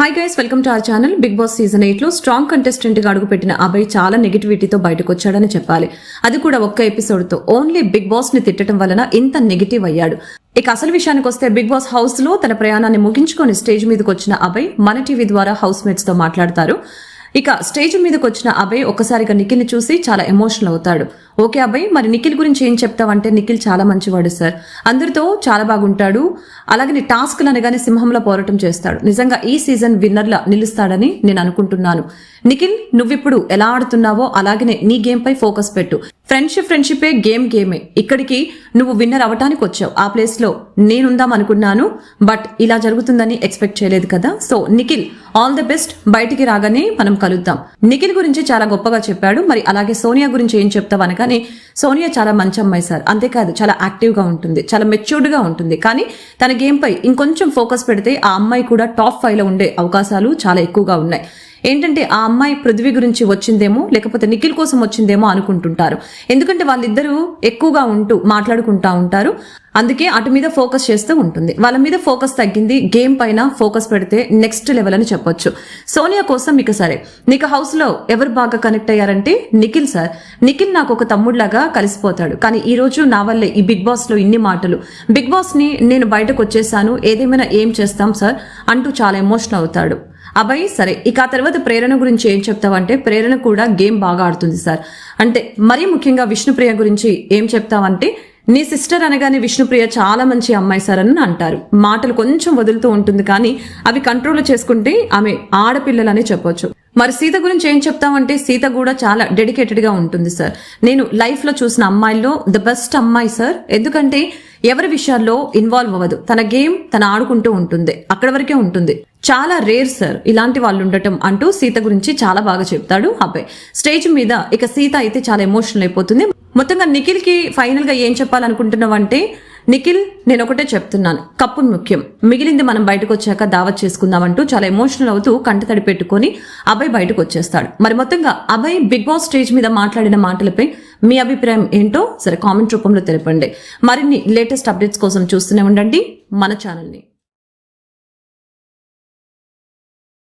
Hi guys welcome to our channel Big Boss season ఎయిట్లో strong కంటెస్టెంట్గా అడుగుపెట్టిన అభయ్ చాలా నెగిటివిటీతో బయటకు వచ్చాడని చెప్పాలి. అది కూడా ఒక్క ఎపిసోడ్తో. ఓన్లీ బిగ్ బాస్ని తిట్టడం వలన ఇంత నెగిటివ్ అయ్యాడు. ఇక అసలు విషయానికి వస్తే బిగ్ బాస్ హౌస్లో తన ప్రయాణాన్ని ముగించుకొని స్టేజ్ మీదకి వచ్చిన అభయ్ మన టీవీ ద్వారా హౌస్ మేట్స్తో మాట్లాడతారు. ఇక స్టేజ్ మీదకి వచ్చిన అభయ్ ఒక్కసారిగా నిఖిల్ని చూసి చాలా ఎమోషనల్ అవుతాడు. ఓకే అభయ్ మరి నిఖిల్ గురించి ఏం చెప్తావంటే నిఖిల్ చాలా మంచివాడు సార్. అందరితో చాలా బాగుంటాడు. అలాగే టాస్క్లు అనగానే సింహంలో పోరాటం చేస్తాడు. నిజంగా ఈ సీజన్ విన్నర్లా నిలుస్తాడని నేను అనుకుంటున్నాను. నిఖిల్ నువ్విప్పుడు ఎలా ఆడుతున్నావో అలాగనే నీ గేమ్ పై ఫోకస్ పెట్టు. ఫ్రెండ్షిప్ ఫ్రెండ్షిపే గేమ్ గేమే ఇక్కడికి నువ్వు విన్నర్ అవ్వటానికి వచ్చావు. ఆ ప్లేస్లో నేనుందాం అనుకున్నాను బట్ ఇలా జరుగుతుందని ఎక్స్పెక్ట్ చేయలేదు కదా. So Nikhil all the best బయటికి రాగానే మనం కలుద్దాం. నిఖిల్ గురించి చాలా గొప్పగా చెప్పాడు. మరి అలాగే సోనియా గురించి ఏం చెప్తావు అనగానే సోనియా చాలా మంచి అమ్మాయి సార్. అంతేకాదు చాలా యాక్టివ్గా ఉంటుంది చాలా మెచ్యూర్డ్గా ఉంటుంది. కానీ తన గేమ్పై ఇంకొంచెం ఫోకస్ పెడితే ఆ అమ్మాయి కూడా టాప్ ఫైవ్లో ఉండే అవకాశాలు చాలా ఎక్కువగా ఉన్నాయి. ఏంటంటే ఆ అమ్మాయి పృథ్వీ గురించి వచ్చిందేమో లేకపోతే నిఖిల్ కోసం వచ్చిందేమో అనుకుంటుంటారు. ఎందుకంటే వాళ్ళిద్దరూ ఎక్కువగా ఉంటూ మాట్లాడుకుంటా ఉంటారు. అందుకే అటు మీద ఫోకస్ చేస్తూ ఉంటుంది. వాళ్ళ మీద ఫోకస్ తగ్గింది గేమ్ పైన ఫోకస్ పెడితే నెక్స్ట్ లెవెల్ అని చెప్పొచ్చు. సోనియా కోసం మీకు సరే. నీకు హౌస్లో ఎవరు బాగా కనెక్ట్ అయ్యారంటే నిఖిల్ సార్. నిఖిల్ నాకు ఒక తమ్ముడిలాగా కలిసిపోతాడు. కానీ ఈ రోజు నా వల్లే ఈ బిగ్ బాస్లో ఇన్ని మాటలు. బిగ్ బాస్ని నేను బయటకు వచ్చేసాను ఏదేమైనా ఏం చేస్తాం సార్? అంటూ చాలా ఎమోషనల్ అవుతాడు. అబ్బాయి సరే. ఇక ఆ తర్వాత ప్రేరణ గురించి ఏం చెప్తావంటే ప్రేరణ కూడా గేమ్ బాగా ఆడుతుంది సార్. అంటే మరీ ముఖ్యంగా విష్ణుప్రియ గురించి ఏం చెప్తావంటే నీ సిస్టర్ అనగానే విష్ణుప్రియ చాలా మంచి అమ్మాయి సార్ అని అంటారు. మాటలు కొంచెం వదులుతూ ఉంటుంది కానీ అవి కంట్రోల్ చేసుకుంటే ఆమె ఆడపిల్లలనే చెప్పొచ్చు. మరి సీత గురించి ఏం చెప్తామంటే సీత కూడా చాలా డెడికేటెడ్గా ఉంటుంది సార్. నేను లైఫ్లో చూసిన అమ్మాయిల్లో ద బెస్ట్ అమ్మాయి సార్. ఎందుకంటే ఎవరి విషయాల్లో ఇన్వాల్వ్ అవ్వదు. తన గేమ్ తన ఆడుకుంటూ ఉంటుంది. అక్కడ వరకే ఉంటుంది. చాలా రేర్ సార్. ఇలాంటి వాళ్ళు ఉండటం అంటూ సీత గురించి చాలా బాగా చెప్తాడు అబ్బాయి స్టేజ్ మీద ఇక సీత అయితే చాలా ఎమోషనల్ అయిపోతుంది. మొత్తంగా నిఖిల్కి ఫైనల్గా ఏం చెప్పాలనుకుంటున్నావు ఏం చెప్పాలనుకుంటున్నావంటే నిఖిల్ నేను ఒకటే చెప్తున్నాను. కప్పు ముఖ్యం. మిగిలింది మనం బయటకు వచ్చాక దావత్ చేసుకుందామంటూ చాలా ఎమోషనల్ అవుతూ కంటతడి పెట్టుకొని అభయ్ బయటకు వచ్చేస్తాడు. మరి మొత్తంగా అభయ్ బిగ్ బాస్ స్టేజ్ మీద మాట్లాడిన మాటలపై మీ అభిప్రాయం ఏంటో సరే కామెంట్ రూపంలో తెలపండి. మరిన్ని లేటెస్ట్ అప్డేట్స్ కోసం చూస్తూనే ఉండండి. మన ఛానల్ని